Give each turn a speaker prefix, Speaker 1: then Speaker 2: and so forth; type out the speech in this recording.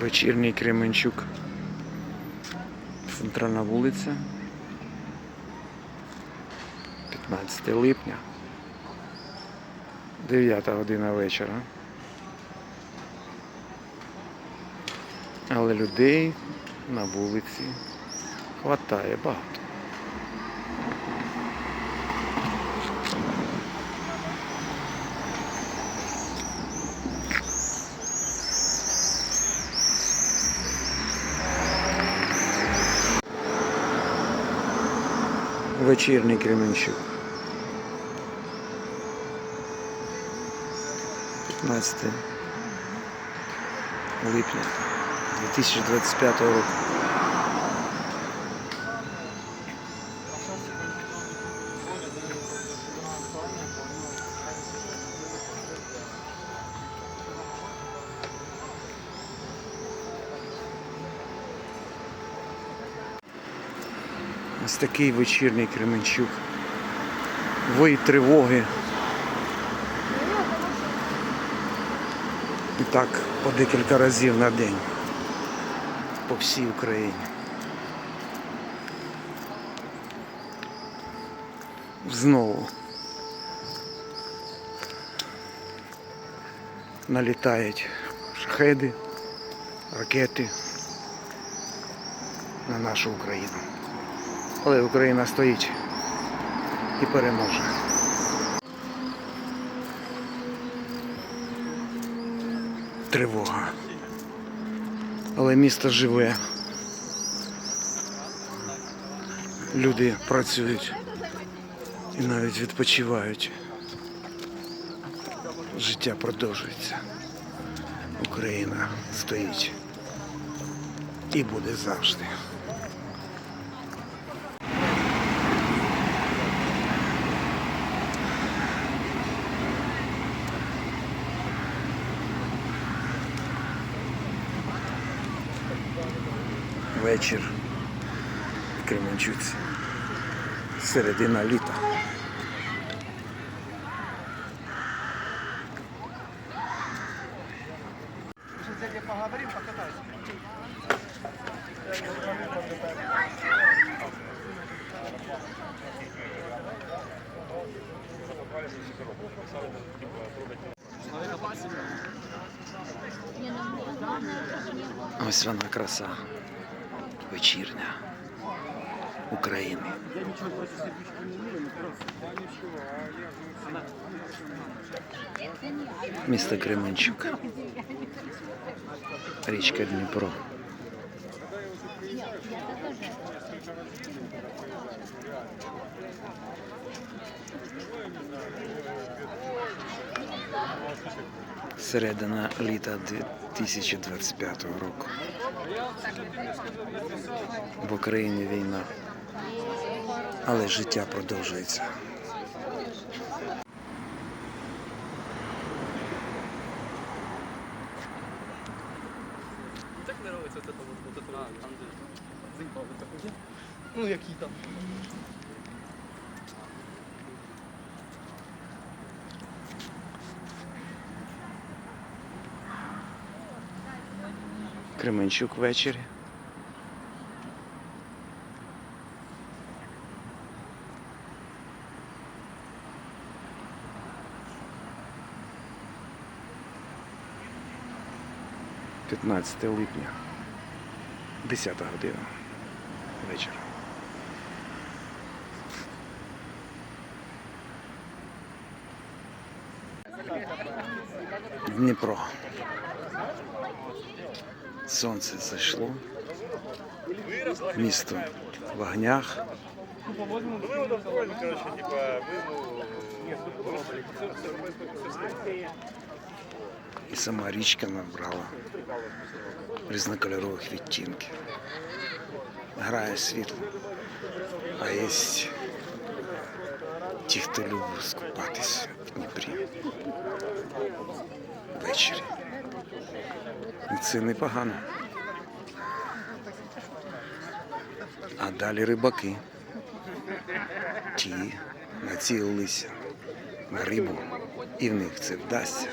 Speaker 1: Вечірній Кременчук. Центральна вулиця. 15 липня. 9 година вечора. Але людей на вулиці хватає багато. вечірній Кременчук. 15 липня 2025 року. Ось такий вечірній Кременчук. Вої тривоги. І так по декілька разів на день по всій Україні. Знову налітають шахеди, ракети на нашу Україну. Але Україна стоїть і переможе. Тривога. Але місто живе. Люди працюють і навіть відпочивають. Життя продовжується. Україна стоїть і буде завжди. вечір в Кременчуці. Середина літа. Ось вона краса вечірня України. Місто Кременчук. Річка Дніпро. Середина літа 2025 року. В Україні війна, але життя продовжується.
Speaker 2: Як не робиться, це там, там, там, там,
Speaker 1: Кременчук ввечері. П'ятнадцяте липня, 10 година вечора. Дніпро. Сонце зайшло. Місто в огнях. І сама річка набрала різнокольорових відтінків. Грає світло, а є ті, хто любить скупатись в Дніпрі. ввечері. І це непогано. А далі рибаки. Ті націлилися на рибу. І в них це вдасться.